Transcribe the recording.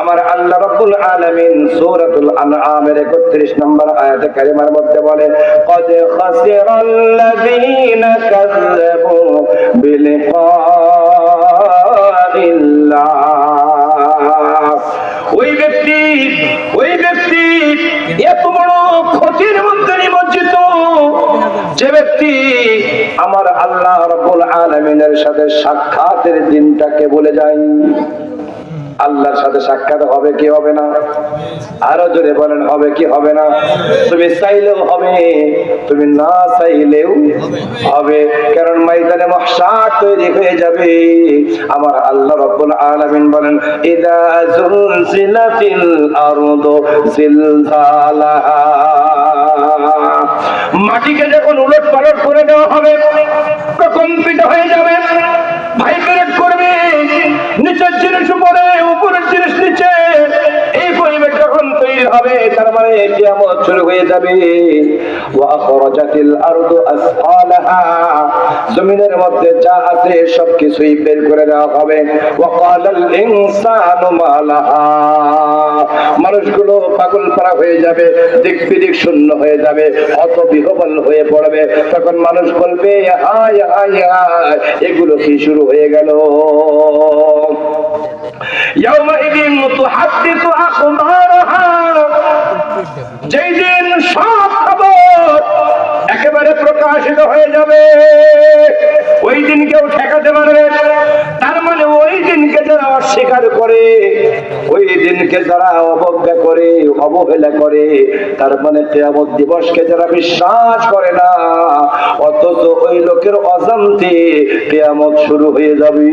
আমার আল্লাহ রাব্বুল আলামিন সূরাতুল আনআমের 31 নম্বর আয়াতে কারিমার মধ্যে বলে, কদ খাসিরাল্লাযীনা কাযযাবু বিলিকাইল্লাহ ওই ব্যক্তি ওই ব্যক্তি এত বড় ক্ষতির মধ্যে নিমজ্জিত। যে ব্যক্তি আমার আল্লাহ রাব্বুল আলামিনের সাথে সাক্ষাতের দিনটাকে বলে যায়। আল্লাহর সাথে সাক্ষাৎ হবে কি হবে না? আরও জোরে বলেন, হবে কি হবে না? তুমি চাইলেও হবে, তুমি না চাইলেও হবে। কারণ ময়দানে মহশার তৈরি হয়ে যাবে। আমার আল্লাহ রব্বুল আলামিন বলেন, ইদা জুলজিলাতিল আরদু জিলজালাহা মাটিকে যখন উলট পালট করে দেওয়া হবে, প্রকম্পিত হয়ে যাবে, ভাইব্রেট করবে, নিচের জিনিস হবে তার মানে কিয়ামত শুরু হয়ে যাবে ওয়াখরাজাতিল আরদু আসফালাহা জমিনের মধ্যে যা আছে সবকিছুই বের করে দেওয়া হবে ওয়াকালাল ইনসানু মালাহা মানুষগুলো পাগল পারা হয়ে যাবে দিক বিদিক শূন্য হয়ে যাবে অত বিহবল হয়ে পড়বে তখন মানুষ বলবে হায় হায় হায় এগুলো কি শুরু হয়ে গেল يومئذ تحدث أخبارها হয়ে যাবে। ওই দিন কেউ ঠেকাতে পারবে তার মানে ওই দিনকে যারা অস্বীকার করে, ওই দিনকে যারা অবজ্ঞা করে, অবহেলা করে, তার মানে কেয়ামত দিবসকে যারা বিশ্বাস করে না, অথচ ওই লোকের অজান্তে কেয়ামত শুরু হয়ে যাবে।